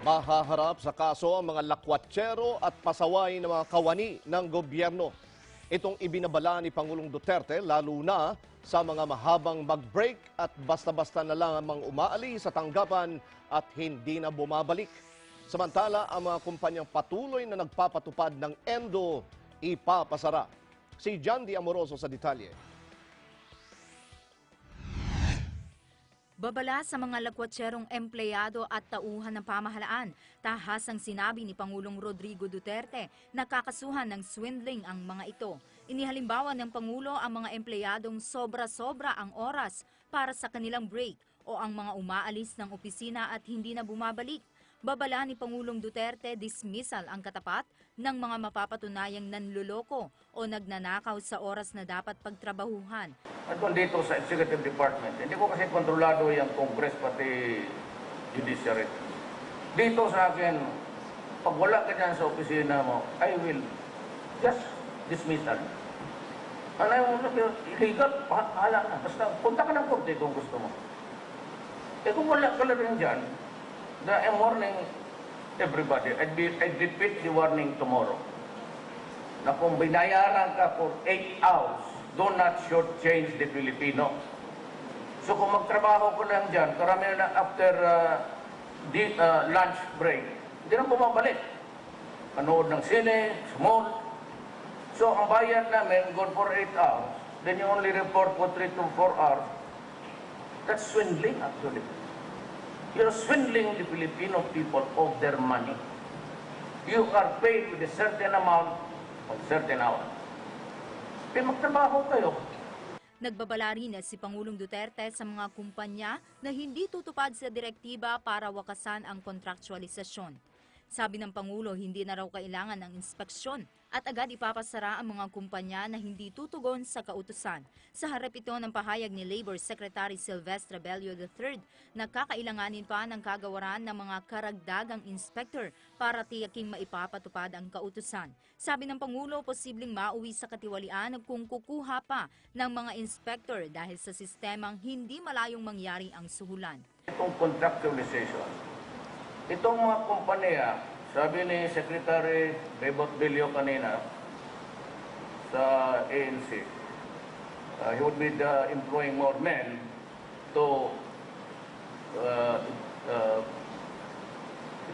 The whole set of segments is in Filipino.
Mahaharap sa kaso ang mga lakwatsero at pasaway ng mga kawani ng gobyerno. Itong ibinabala ni Pangulong Duterte lalo na sa mga mahabang mag-break at basta-basta na lang ang umaali sa tanggapan at hindi na bumabalik. Samantala, ang mga kumpanyang patuloy na nagpapatupad ng endo ipapasara. Si John D. Amoroso sa detalye. Babala sa mga lagwatserong empleyado at tauhan ng pamahalaan, tahas ang sinabi ni Pangulong Rodrigo Duterte na kakasuhan ng swindling ang mga ito. Inihalimbawa ng Pangulo ang mga empleyadong sobra-sobra ang oras para sa kanilang break o ang mga umaalis ng opisina at hindi na bumabalik. Babala ni Pangulong Duterte dismissal ang katapat ng mga mapapatunayang nanluloko o nagnanakaw sa oras na dapat pagtrabahuhan. At dito sa Executive Department, hindi ko kasi kontrolado yung Congress pati Judiciary. Dito sa akin, pag wala ka dyan sa opisina mo, I will just dismissal. Ano yung illegal, hala na. Basta punta ka ng korte kung gusto mo. Eh kung wala ka lang dyan, the warning everybody. I'd, be, I'd repeat the warning tomorrow. Na kung binayaran ka for 8 hours, do not shortchange the Filipino. So kung magtrabaho ko lang dyan, karamihan na after uh, di, uh, lunch break, hindi na bumabalik. Panood ng sine, small. So ang bayad namin, good for 8 hours, then you only report for 3 to 4 hours. That's swindling actually. You're swindling the Filipino people of their money. You are paid with a certain amount on certain hour. Pero magtrabaho kayo. Nagbabala rin si Pangulong Duterte sa mga kumpanya na hindi tutupad sa direktiba para wakasan ang kontraktualisasyon. Sabi ng Pangulo, hindi na raw kailangan ng inspeksyon at agad ipapasara ang mga kumpanya na hindi tutugon sa kautusan. Sa harap ito ng pahayag ni Labor Secretary Silvestre Bello III na kakailanganin pa ng kagawaran ng mga karagdagang inspector para tiyaking maipapatupad ang kautusan. Sabi ng Pangulo, posibleng mauwi sa katiwalian kung kukuha pa ng mga inspector dahil sa sistemang hindi malayong mangyari ang suhulan. Itong contractualization, itong mga kumpanya, sabi ni Secretary Bebot Bilio kanina sa ANC, uh, he would be uh, employing more men to uh, uh,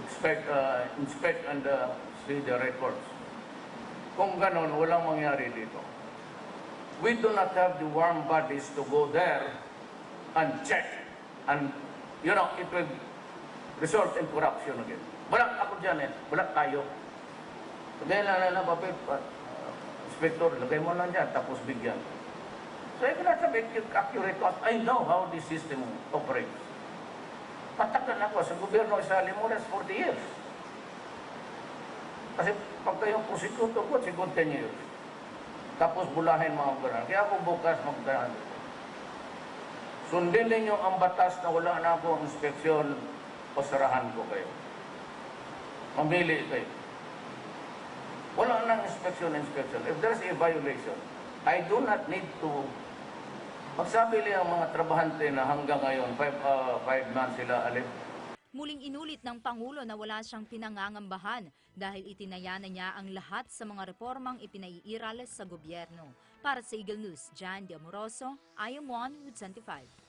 inspect, uh, inspect and uh, see the records. Kung ganon, walang mangyari dito. We do not have the warm bodies to go there and check. And, you know, it will result in corruption again. Balak ako dyan eh. Balak tayo. Sabihin lang na lang, papel, uh, inspector, lagay mo lang dyan, tapos bigyan. So I cannot have accurate cost. I know how the system operates. Patakan ako sa gobyerno sa Limunas 40 years. Kasi pag kayong prosecutor ko, siguro 10 years. Tapos bulahin mga gobyerno. Kaya ako bukas magdaan. Sundin ninyo ang batas na wala na akong inspeksyon pasarahan ko kayo. Mamili kayo. Wala nang inspection, inspection. If there's a violation, I do not need to magsabi lang ang mga trabahante na hanggang ngayon, five, uh, five months sila alis. Muling inulit ng Pangulo na wala siyang pinangangambahan dahil itinaya na niya ang lahat sa mga reformang ipinaiiral sa gobyerno. Para sa Eagle News, Jan De Amoroso, I am one with 25.